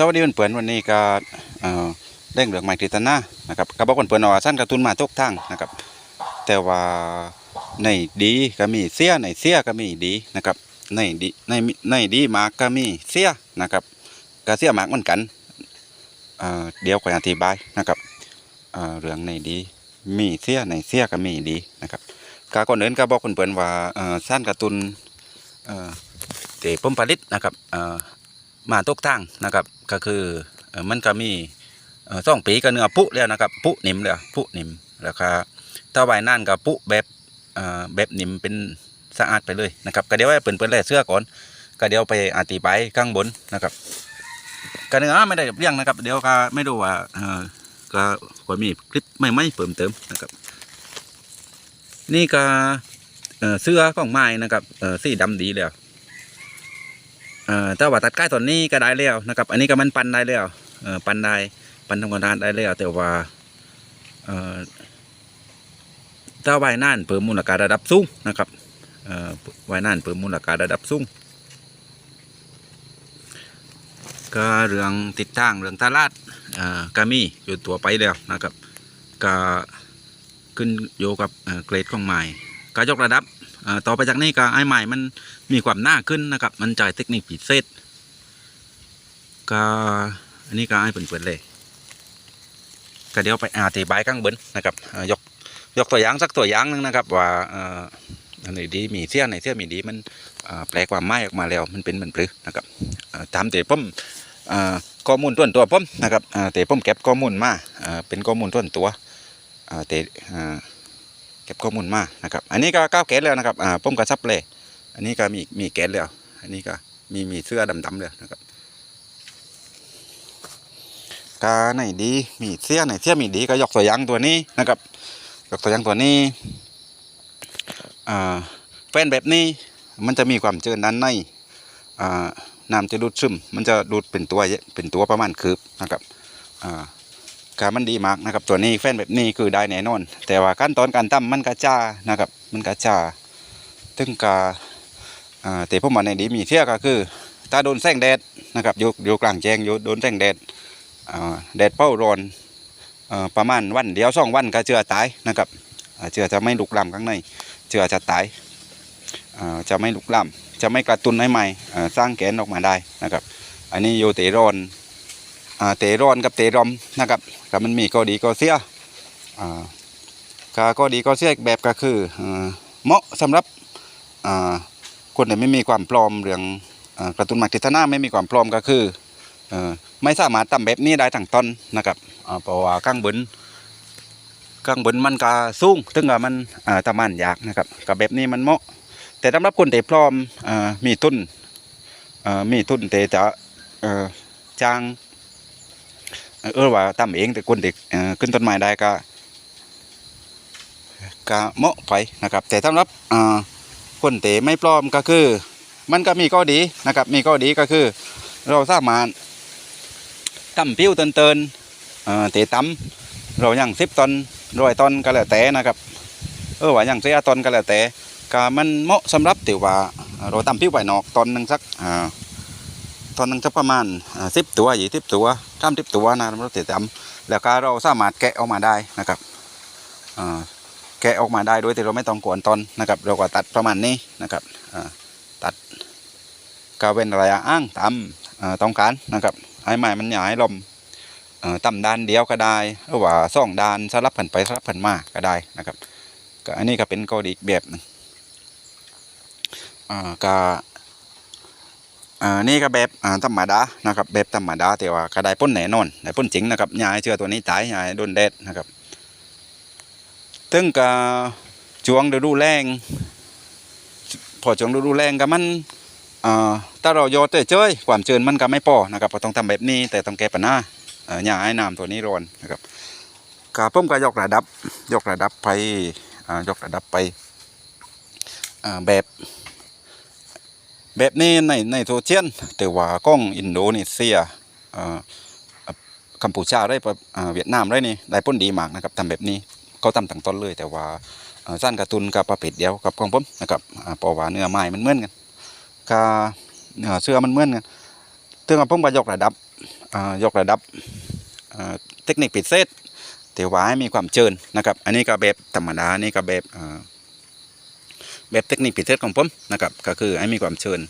สวัสดีเพื่อนๆวันนี้ก็เร่งเรื่องใหม่ทิตนานะครับก็บอกเพื่อนๆว่าสั้นการ์ตูนมาทุกทางนะครับ แต่ว่าในดีก็มีเสียในเสียก็มีดีนะครับในดีในในดีมากก็มีเสียนะครับก็เสียมากเหมือนกันเดี๋ยวค่อยอธิบายนะครับเรื่องในดีมีเสียในเสียก็มีดีนะครับก็ก่อนอื่นก็บอกเพื่อนๆว่าสั้นการ์ตูนเอ่อเตะผมผลิตนะครับ มาตกทางนะครับ ก็คืออมันก็มีเอ่อสองปีก็เนื้อปุแล้วนะครับ ปุนิ่มแล้วปุนิ่มแล้วก็ถ้าใบนั่นก็ปุแบบแบบนิ่มเป็นสะอาดไปเลยนะครับ ก็เดี๋ยวให้เปิ่นเปินแล่เสื้อก่อน ก็เดี๋ยวไปอธิบายข้างบนนะครับก็เนื้อไม่ได้เรียงนะครับ เดี๋ยวก็ไม่รู้ว่าก็ควรมีคลิปไม่ไม่เพิ่มเติมนะครับ นี่ก็เสื้อของไม้นะครับสีดำดีแล้ว เอ่อแต่ว่าตัดใกล้ตอนนี้ก็ได้แล้วนะครับ อันนี้ก็มันปันได้แล้วเอ่อปันได้ปันทำงานได้แล้วแต่ว่าเอ่อถ้าว่ายน้านเพิ่มมูลค่าระดับสูงนะครับเอ่อว่าน้านเพิ่มมูลค่าระดับสูงก็เรื่องติดตั้งเรื่องตลาดเอ่อก็มีอยู่ตัวไปแล้วนะครับก็ขึ้นอยู่กับเกรดของไม้ก็ยกระดับ ต่อไปจากนี้ก็ไอ้ไม้มันมีความหน้าขึ้นนะครับ มันจ่ายเทคนิคพิดเศษก็อันนี้ก็ให้เปิดๆเลยก็เดี๋ยวไปอธิบายข้างบนนะครับยกยกตัวอย่างสักตัวอย่างหนึงนะครับ ว่าอันไหนดีมีเสี้ยไหนเสี้ยมีดีมันแปลความหมายออกมาแล้วมันเป็นเหมือนปรือนะครับตามเตะผมเอ่อข้อมูลต้นตัวผมนะครับเอ่อเตะผมเก็บข้อมูลมาเป็นข้อมูลต้นตัวเอ่อเตะ เก็บข้อมูลมานะครับอันนี้ก็ก้าวเกตแล้วนะครับอ่าผมก็ซับเลย อันนี้ก็มีมีแกนแล้ว อันนี้ก็มีมีเสื้อดำๆเลยนะครับกาไหนดีมีเสื้อไหนเสื้อมีดีก็ยกตัวอย่างตัวนี้นะครับยกตัวอย่างตัวนี้อ่าแฟนแบบนี้มันจะมีความเจริญด้านในอ่าน้ำจะดูดซึมมันจะดูดเป็นตัวเยอะเป็นตัวประมาณคืบนะครับ อ่ากามันดีมากนะครับ ตัวนี้แฟนแบบนี้คือได้แน่นอน แต่ว่าขั้นตอนการทำมันกระจ้านะครับ มันกระจ้าถึงกาแต่ผมว่าในดีมีเที่ยก็คือถ้าโดนแสงแดดนะครับอยู่อยู่กลางแจ้งอยู่โดนแสงแดดแดดเป้าร้อนอประมาณวันเดียวสองวันก็เจือตายนะครับเจือจะไม่ลุกลามข้างในเจือจะตายจะไม่ลุกลามจะไม่กระตุ้นให้ใหม่สร้างแกนออกมาได้นะครับ อันนี้อยู่เตร้อน เตร้อนกับเตรอมนะครับก็มันมีก็ดีก็เสียอ่าก็ก็ดีก็เสียอีกแบบก็คือเหมาะสำหรับคนที่ไม่มีความพร้อมเรื่องอกระตุ้นหมักทิศนาไม่มีความพร้อมก็คืออไม่สามารถทำแบบนี้ได้ทั้งต้นนะครับเพราะว่าข้างบนข้างบนมันก็สูงถึงกับมันอ่าทำมันยากนะครับกับแบบนี้มันเหมาะ แต่สำหรับคนที่พร้อมอมีทุนมีทุนแต่จะจ้าง เออว่าทำเองแต่คนเอ่อขึ้นต้นไม้ได้ก็ก็เหมาะไปนะครับ แต่สำหรับคนเตะไม่ปลอมก็คือ มันก็มีข้อดีนะครับ มีข้อดีก็คือ เราสามารถตั้มปิ้วเตินเตินเอ่ตะตั้มเราอย่างสิบตอนร้อยตอนก็แล้วแต่นะครับ เออว่าอย่างเสียตอนก็แล้วแต่ก็มันเหมาะสำหรับที่ว่าเราตั้มปิ้วไปนอกตอนหนึ่งสักอ่า ตอนนึงประมาณสิบตัวยี่สิบตัวสามสิบตัวนะเราเตะตั้มแล้วก็เราสามารถแกะออกมาได้นะครับแกะออกมาได้โดยที่เราไม่ต้องกวนตอนนะครับ เราก็ตัดประมาณนี้นะครับตัดก็เป็นระยะอ้างตามต้องการนะครับให้ไม้มันหยายลมต่ำด้านเดียวก็ได้หรือว่าสองด้านสลับกันไปสลับกันมาก็ได้นะครับก็อันนี้ก็เป็นกรณีอีกแบบหนึงอ่าก็ อ่านี่ก็แบบอ่าธรรมดานะครับแบบธรรมดาแต่ว่าก็ได้พ้นแน่นอนได้พ้นจริงนะครับยายเชื่อตัวนี้ตายยายโดนแดดนะครับถึงกับช่วงฤดูแล้งพอช่วงฤดูแล้งก็มันอ่าถ้าเราโยนเฉยๆความเชื้นมันก็ไม่พอนะครับก็ต้องทำแบบนี้แต่ต้องแก้ปัญหาอ่ออย่าให้น้ำตัวนี้ร้อนนะครับก็ผมก็ยกระดับ ยกระดับไปอ่ายกระดับไปอ่าแบบ แบบนี้ในในโซเชียลแต่ว่ากล้องอินโดนีเซียอ่ากัมพูชาได้ปอ่าเวียดนามได้นี่ได้ผลดีมากนะครับทำแบบนี้เขาทำตั้งต้นเลย แต่ว่าสั้นการ์ตูนกับประเภทเดียวกับของผมนะครับอ่าว่าเนื้อไม้มันเหมือนกันกับเนื้อเสื้อมันเหมือนกันถึงว่าผมก็ยกระดับอ่ายกระดับอ่าเทคนิคพิดเศษแต่ว่าให้มีความเจินนะครับ อันนี้ก็แบบธรรมดานี่ก็แบบอ่า แบบเทคนิคพิเศษของผมนะครับก็คือให้มีความเชิญ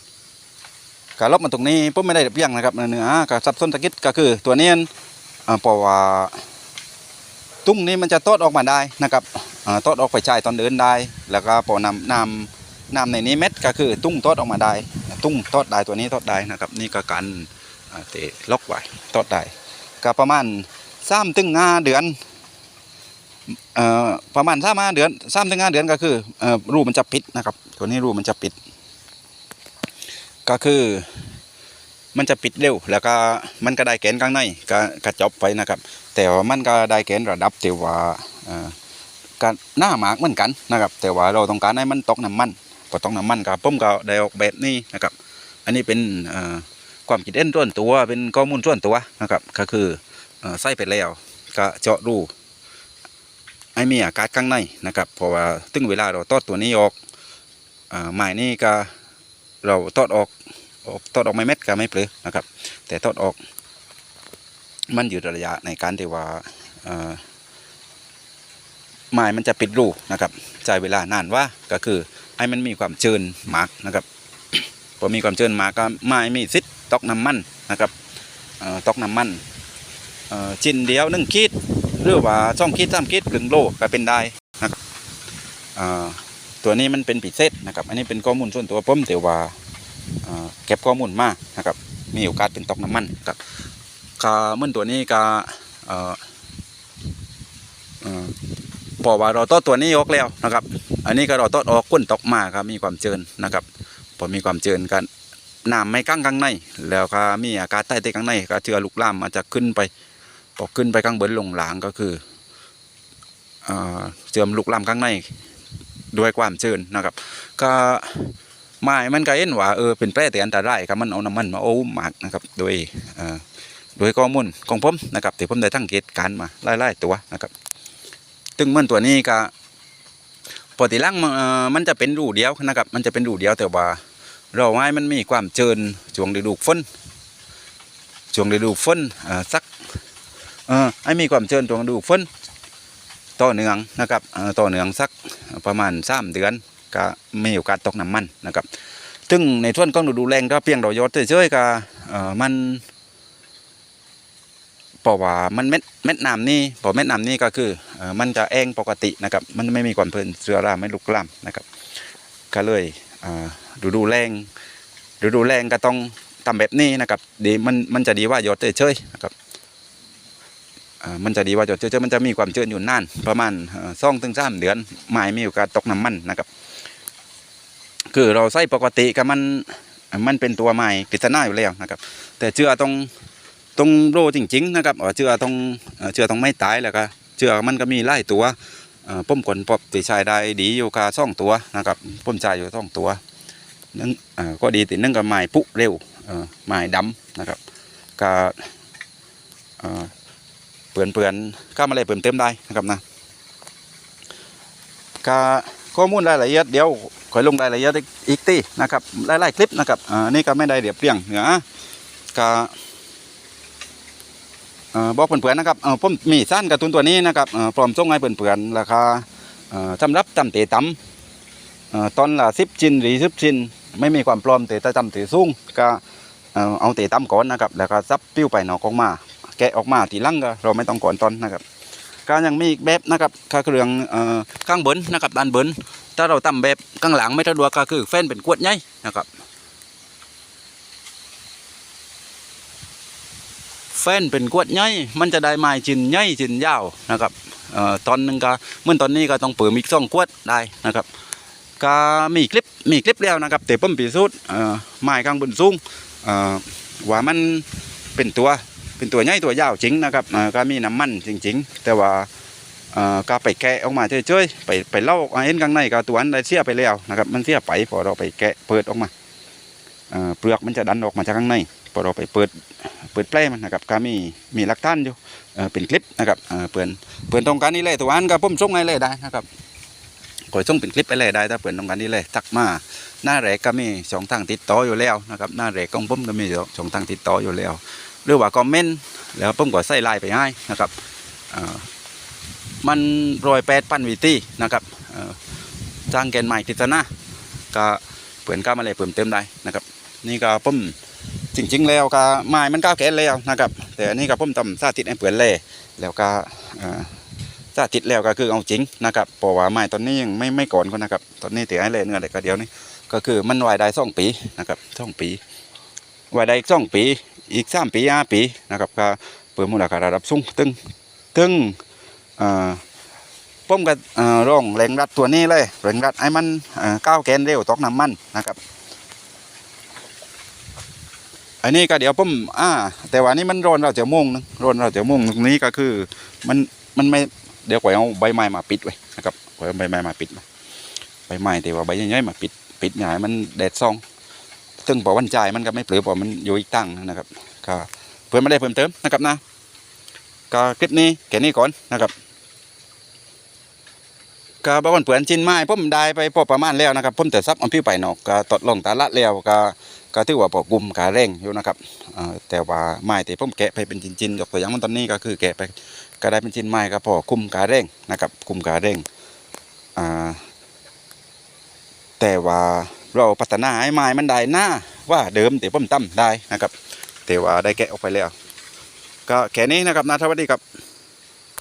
การลบมาตรงนี้ผมไม่ได้เรียงนะครับเนื้อกับซับซ้อนตะกิดก็คือตัวนี้อ่าเพราะว่าตุ้งนี้มันจะโตดออกมาได้นะครับอ่าโตดออกไปใช้ตอนเดินได้ แล้วก็พอนำนำนำในนี้เม็ดก็คือตุ้งโตดออกมาได้ ตุ้งโตดได้ตัวนี้โตดได้นะครับ นี่ก็การเตะล็อกไว้โตดได้ก็ประมาณสามถึงห้าเดือน ประมาณสามห้าเดือนสามถึงห้าเดือนก็คือเอรูมันจะปิดนะครับ ตัวนี้รูมันจะปิด ก็คือมันจะปิดเร็ว แล้วก็มันก็ได้แกนข้างในก็กระจบไปนะครับ แต่ว่ามันก็ได้แกนระดับที่ว่าอ่อก็หน้าหมากเหมือนกันนะครับ แต่ว่าเราต้องการให้มันตกน้ำมันพอตกน้ำมันก็ผมก็ได้ออกแบบนี้นะครับ อันนี้เป็นอความคิดเห็นส่วนตัวเป็นข้อมูลส่วนตัวนะครับ ก็คือเอ่อใส่ไปแล้วก็เจาะรู ให้มีอากาศข้างในนะครับเพราะว่าถึงเวลาเราตอดตัวนี้ออกเอ่อไม้นี่ก็เราตอดออกออกตอดออกไม่เม็ดก็ไม่เปลือนะครับ แต่ตอดออกมันอยู่ระยะในการที่ว่าเอ่อไม้มันจะปิดรูนะครับใช้เวลานานว่าก็คือให้มันมีความเจินมากนะครับพอมีความเจินมากก็ไม้มีซิดตอกน้ำมันนะครับตอกน้ำมันเอ่อชิ้นเดียวหนึ่งขีด หรือว่าสองขีดสามขีดครึ่งโลก็เป็นได้นะครับตัวนี้มันเป็นพิเศษนะครับ อันนี้เป็นข้อมูลส่วนตัวผมแต่ว่าเก็บข้อมูลมากนะครับ มีโอกาสเป็นตอกน้ำมันครับก็เมื่อนตัวนี้ก็เอ่อเอ่อพอว่าเราตอตัวนี้ออกแล้วนะครับ อันนี้ก็เราต้อออกก้นตกมาครับมีความเจินนะครับพอมีความเจินกันน้ำไม่กั้งข้างใน แล้วก็มีอากาศใต้เตะข้างในก็เชื้อลุกลามมาจะขึ้นไป พอขึ้นไปข้างบนลงหลางก็คือเอเสื่อมลุกลามข้างในด้วยความเจินนะครับ ก็ไม้มันก็เห็นว่าเออเป็นแปรแต่อันตรายครับมันเอาน้ำมันมาโอ้หมากนะครับโดยโดยข้อมูลของผมนะครับที่ผมได้ตั้งเกตการมาไล่ๆตัวนะครับซึ่งเมื่อตัวนี้ก็ปกติล่างมันจะเป็นรูเดียวนะครับ มันจะเป็นรูเดียวแต่ว่าเราให้มันมีความเจินช่วงฤดูฝนช่วงฤดูฝนสัก ให้มีความเจินช่วงดูฝนต่อเนืองนะครับอ่อต่อเนืองสักประมาณสามเดือนก็มีโอกาสตกน้ำมันนะครับซึ่งในช่วงของฤดูแรงถ้าเพียงเรายศเฉยๆก็อ่อมันเพราะว่ามันเม็ดเม็ดน้ำนี่พอเม็ดน้ำนี่ก็คืออ่อมันจะแองปกตินะครับ มันไม่มีความเพลินเชื้อราไม่ลุกลามนะครับ ก็เลยเอ่อฤดูแรงฤดูแรงก็ต้องทำแบบนี้นะครับดีมันมันจะดีว่าหยดเฉยๆนะครับ มันจะดีว่าหยดเฉยๆมันจะมีความเจืออยู่นานประมาณสองถึงสามเดือนไม้มีโอกาสตกน้ำมันนะครับ คือเราใส่ปกติกับมันมันเป็นตัวไม้ปริศนาอยู่แล้วนะครับ แต่เชื่อต้องตรงโรจริง ๆ นะครับเออเชือต้องเชือต้องไม่ตายแล้วก็เชือมันก็มีไล่ตัวเอ่อป้มกลปอบตีชายได้ดีอยู่กาซ่องตัวนะครับป้มชายอยู่ซ่องตัวนึงเอ่อก็ดีติดนึงกับไม้ปุเร็วไม้ดำนะครับก็เอ่อ เปื่อนเปื่อนๆก็มาเลยเปิ่มเติมได้นะครับนะก็ข้อมูลรายละเอียดเดี๋ยวคอยลงรายละเอียดอีกทีนะครับหลายๆคลิปนะครับอ่านี่ก็ไม่ได้เรียบเรียงเหนือก็เอ่อบอกเพื่อนๆนะครับเอ่อผมมีสั้นกร์ตูนตัวนี้นะครับเอ่อพร้อมส่งให้เพื่อนๆราคาสำหรับตำเตะตำเอ่อตอนละสิบชิ้นหรือสิบชิ้นไม่มีความพร้อมเตะแต่ตำเตะสูงก็เอาเตะตำก่อนนะครับ แล้วก็ซับปิ้วไปหนอกออกมา แกะออกมาทีลังก็เราไม่ต้องก่อนตอนนะครับก็ยังมีอีกแบบนะครับค่าเครื่องเอ่อข้างบนนะครับด้านบนถ้าเราตำแบบข้างหลังไม่สะดวกก็คือแฟนเป็นขวดใหญ่นะครับแฟนเป็นกวดใหญ่มันจะได้ไม้ชิ้นใหญ่จินยาวนะครับเอ่อตอนหนึงก็เมื่อตอนนี้ก็ต้องเปิดมิกซ่องกวดได้นะครับก็มีคลิปมีคลิปแล้วนะครับแต่ผมพิสูจน์เอ่อไม้ข้างบนสูงเอ่อว่ามันเป็นตัว เป็นตัวใหญ่ตัวยาวจริงนะครับก็มีน้ำมันจริง ๆ แต่ว่าก็ไปแกะออกมาเฉยๆไปไปเล่าเห็นข้างในก็ตัวอันได้เสียไปแล้วนะครับมันเสียไปพอเราไปแกะเปิดออกมาเปลือกมันจะดันออกมาจากข้างในพอเราไปเปิดเปิดแปลมันนะครับก็มีมีลักฐานอยู่เป็นคลิปนะครับเอ่อเปิดเปิดตรงการนี้เลยตัวอันก็ผมส่งให้เลยได้นะครับกดส่งเป็นคลิปไปเลยได้ถ้าเปิดตรงการนี้เลยทักมาหน้าแรกก็มีสองทางติดต่ออยู่แล้วนะครับหน้าแรกของผมก็มีสองทางติดต่ออยู่แล้ว หรือว่าคอมเมนต์แล้วผมก็ใส่ไลน์ไปให้นะครับมันรอยแปดพันวิตีนะครับจ้างแกนใหม่กิจนาก็เปิดก้ามาเลยเพิ่มเติมได้นะครับ นี่ก็ผมจริงๆแล้วก็ไม้มันก้าวแกนแล้วนะครับ แต่อันนี้ก็ผมทำสาธิตให้เปิดเลยแล้วก็เอ่อสาธิตแล้วก็คือเอาจริงนะครับเพราะว่าไม้ตอนนี้ยังไม่ไม่ก่อนก็นะครับ ตอนนี้เตียให้เลยเนื้อเด็กก็เดียวนี่ก็คือมันวายได้สองปีนะครับสองปีวายได้สองปี อีกสามปีห้าปีนะครับก็เปิดมูลค่าระดับสูงตึงตึงเอ่อผมก็เอ่อร่องแรงรัดตัวนี้เลยแรงรัดให้มันก้าวแกนเร็วตอกน้ำมันนะครับ อันนี้ก็เดี๋ยวผมอ่า แต่ว่านี่มันร้อนเราจะม่วงนึงร้อนเราจะม่วงตรงนี้ก็คือมันมันไม่เดี๋ยวก่อยเอาใบไม้มาปิดไว้นะครับก่อยเอาใบไม้มาปิดใบไม้แต่ว่าใบใหญ่ๆมาปิดปิดหงายมันแดดส่อง ซึ่งบอวันจ่ายมันก็ไม่เปลือเพราะมันอยู่อีกตั้งนะครับก็เพื่อนไม่ได้เพิ่มเติมนะครับนะก็คลิปนี้แค่นี้ก่อนนะครับก็บอกว่าเปลือนจินไม้ผมได้ไปพอประมาณแล้วนะครับผมแต่ซับอาพี่ไปนอกก็ตดลงตาละแล้วก็ก็ถือว่าพอกลุ่มกาเร่งอยู่นะครับแต่ว่าไม้ที่ผมแกะไปเป็นจินๆยกตัวอย่างมันตอนนี้ก็คือแกะไปก็ได้เป็นจินไม้ก็พอคุมกาเร่งนะครับคุมกาเร่งแต่ว่า เราพัฒนาให้ไม้มันได้หน้าว่าเดิมที่ผมตั้มได้นะครับแต่ว่าได้แกะออกไปแล้ว ก็แค่นี้นะครับนะสวัสดีครับ